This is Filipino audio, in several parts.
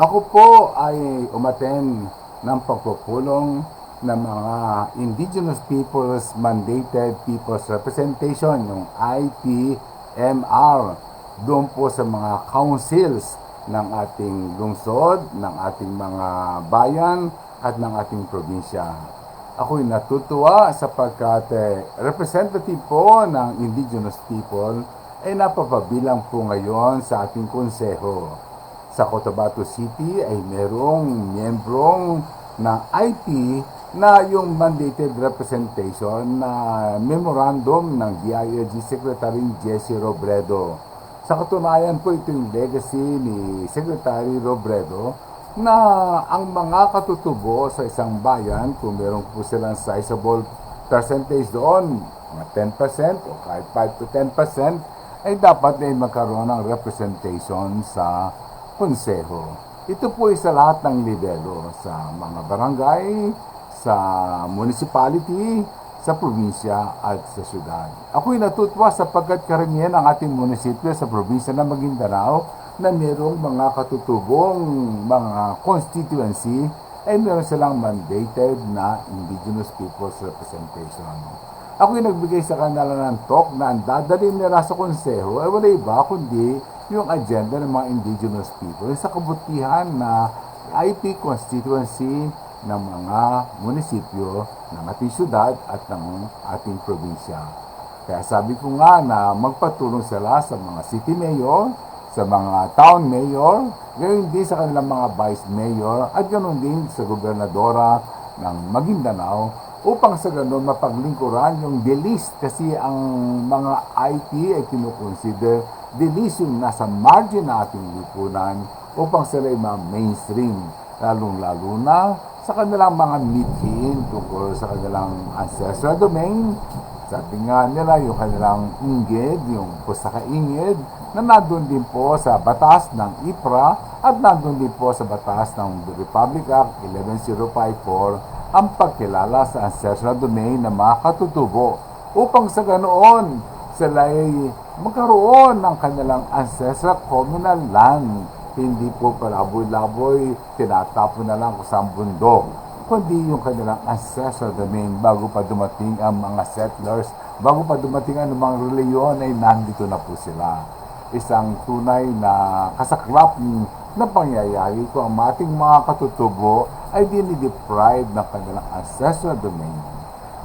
Ako po ay umaten ng pagpupulong ng mga Indigenous Peoples Mandated Peoples Representation, yung IPMR, doon po sa mga councils ng ating lungsod, ng ating mga bayan at ng ating probinsya. Ako'y natutuwa sapagkat eh, representative po ng indigenous people ay napapabilang po ngayon sa ating konseho. Sa Cotabato City ay merong miyembrong ng IP na yung mandated representation na memorandum ng DILG Secretary Jesse Robredo. Sa katunayan po ito yung legacy ni Secretary Robredo na ang mga katutubo sa isang bayan, kung meron po silang sizable percentage doon, mga 10% o kahit 5 to 10%, ay dapat ay magkaroon ng representation sa konseho. Ito po ay sa lahat ng nivelo, sa mga barangay, sa municipality, sa probinsya at sa syudad. Ako'y natutuwa sapagkat karamihan ang ating munisipyo sa probinsya ng Maguindanao na mayroong mga katutubong mga constituency ay meron silang mandated na Indigenous Peoples Representation. Ako'y nagbigay sa kanila ng talk na ang dadalhin nila sa konseho ay wala iba kundi yung agenda ng mga Indigenous people sa kabutihan na IP constituency ng mga munisipyo ng ating syudad at ng ating probinsya. Kaya sabi ko nga na magpatulong sila sa mga city mayor, sa mga town mayor, gayon din sa kanilang mga vice mayor at gayon din sa gobernadora ng Maguindanao upang sa ganun mapaglingkuran yung delis kasi ang mga IT ay kinukonsider delis yung nasa margin na ating lipunan upang sila ay ma-mainstream lalong-lalo na sa kanilang mga mithin tungkol sa kanilang ancestral domain. Sabi nga nila yung kanilang ingid, yung pusaka-ingid, na nandun din po sa batas ng IPRA at nandun din po sa batas ng Republic Act 11054 ang pagkilala sa ancestral domain ng mga katutubo upang sa ganoon sila ay magkaroon ng kanilang ancestral communal land hindi po palaboy-laboy, tinatapon na lang sa bundok, kundi yung kanilang ancestral domain bago pa dumating ang mga settlers, bago pa dumating ang mga reliyon ay nandito na po sila. Isang tunay na kasaklap na pangyayari kung ang ating mga katutubo ay dinideprive ng kanilang ancestral domain.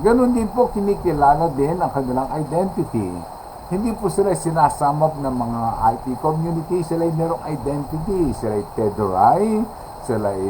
Ganon din po kinikilala din ang kanilang identity hindi po sila sinasamap ng mga IT community. Sila ay merong identity. Sila ay Tedoray, sila ay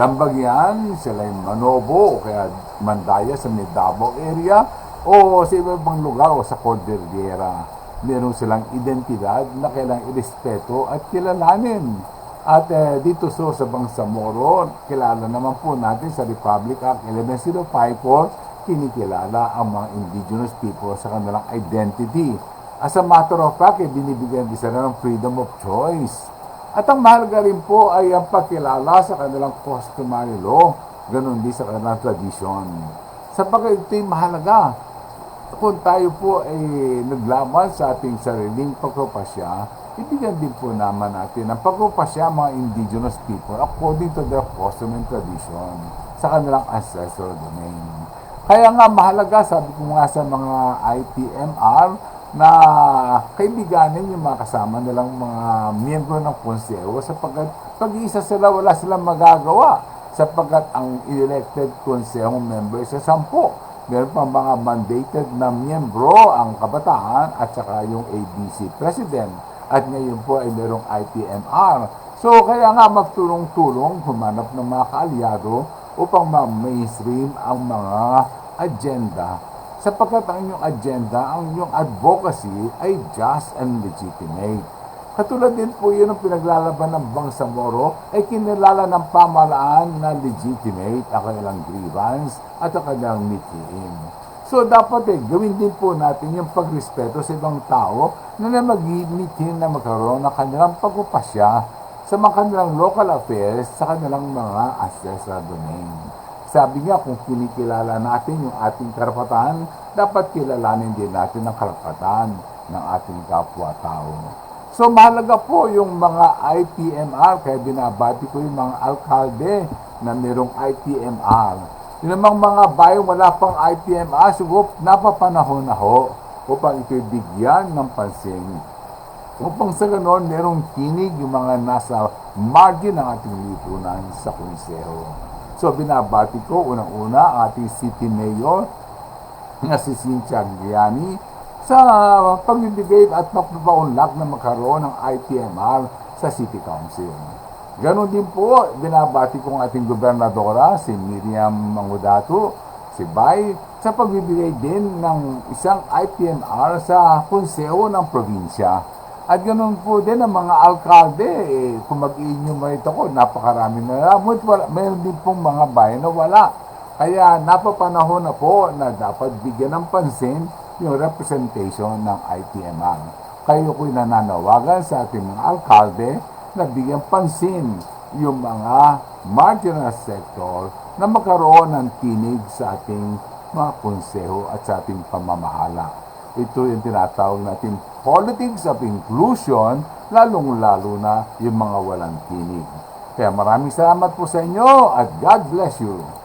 Lambagyan, sila ay Manobo, o kaya Mandaya sa Medabo area, o sa iba ibang lugar o sa Cordillera. Meron silang identidad na kailangang irespeto at kilalanin. At eh, dito so sa Bangsamoro, kilala naman po natin sa Republic Act 11054 kinikilala ang mga indigenous people sa kanilang identity. As a matter of fact, eh, binibigyan din sila ng freedom of choice. At ang mahalaga rin po ay ang pagkilala sa kanilang customary law, ganun din sa kanilang tradition. Sapagkat ito'y mahalaga. Kung tayo po ay naglaban sa ating sariling pagpapasya, ibigyan din po naman natin ang pagpapasya mga indigenous people according to their custom and tradition sa kanilang ancestral domain. Kaya nga mahalaga, sabi ko nga sa mga ITMR, na kaibiganin yung mga kasama nilang mga miyembro ng konseho sapagkat pag-iisa sila, wala silang magagawa sapagkat ang elected konsehong member sa sampo. Meron pa mga mandated na miyembro ang kabataan at saka yung ABC president. At ngayon po ay merong ITMR. So kaya nga magtulong-tulong, humanap ng mga kaalyado upang ma-mainstream ang mga agenda sapagkat ang inyong agenda, ang inyong advocacy ay just and legitimate. Katulad din po yun ang pinaglalaban ng Bangsamoro ay kinilala ng pamalaan na legitimate ang kanilang grievance at ang kanilang mithiin. So dapat eh, gawin din po natin yung pagrespeto sa ibang tao na na mag-meeting na magkaroon ng kanilang pagpapasya sa mga kanilang local affairs sa kanilang mga ancestral domain. Sabi nga, kung kinikilala natin yung ating karapatan, dapat kilalanin din natin ang karapatan ng ating kapwa-tao. So mahalaga po yung mga IPMR, kaya binabati ko yung mga alkalde na mayroong IPMR. Yung namang mga bayan wala pang IPMR, siguro napapanahon na ho upang ito'y bigyan ng pansin. Upang sa ganon, merong tinig yung mga nasa margin ng ating lipunan sa konseho. So binabati ko unang-una ang ating city mayor na si Cynthia Agliani sa pagbibigay at pagpapaunlak na magkaroon ng ITMR sa City Council. Ganon din po, binabati ko ang ating gobernadora, si Miriam Mangudato, si Bay, sa pagbibigay din ng isang IPMR sa konseho ng probinsya. At ganoon po din ang mga alkalde, eh, kung mag-enumerate ako, napakarami na lang. Mayroon din pong mga bayan na wala. Kaya napapanahon na po na dapat bigyan ng pansin yung representation ng ITMR. Kayo ko'y nananawagan sa ating mga alkalde na bigyan pansin yung mga marginal sector na magkaroon ng tinig sa ating mga konseho at sa ating pamamahala. Ito yung tinatawag natin politics of inclusion, lalong-lalo na yung mga walang tinig. Kaya maraming salamat po sa inyo at God bless you.